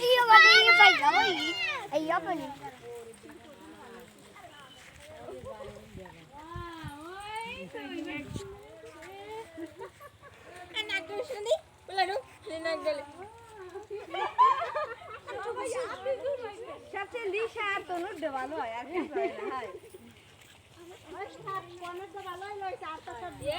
Iyo ba din yung bay dawi? Iyo ba ni? Anak tu sini, pula tu, lina gali. सबसे लिशा तो नु डवालो यार हाय मस्त कोन डवालो लई चार तो सब ये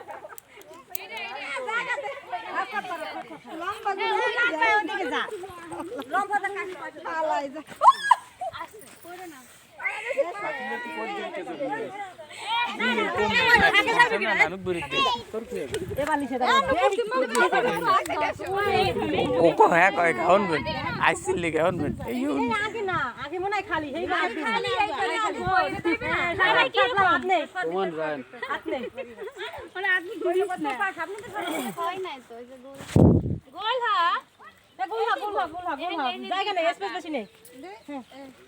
ওকো হ্যাঁ কয় খাওন বেন আইসিল লিগে খাওন বেন এই আগে না আগে মনে হয় খালি সেই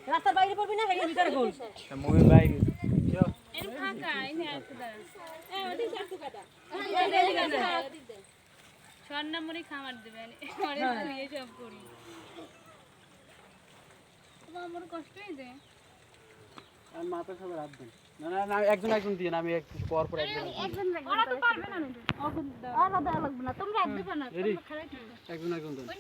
রাস্তার বাইরে পড়বি না ভিতরে গোল। বাইরে স্বর্ণামণি খামার দেবেন অনেক সব করি। আমার কষ্টই দেয় আর মাথা সব রাত দেন। না না না একজন একজন দিয়ে আমি এক পর পর একজন একজন ওরা তো পারবে না। অগুন দাও আলাদা লাগবে না তোমরা একদম না একজন একজন ওই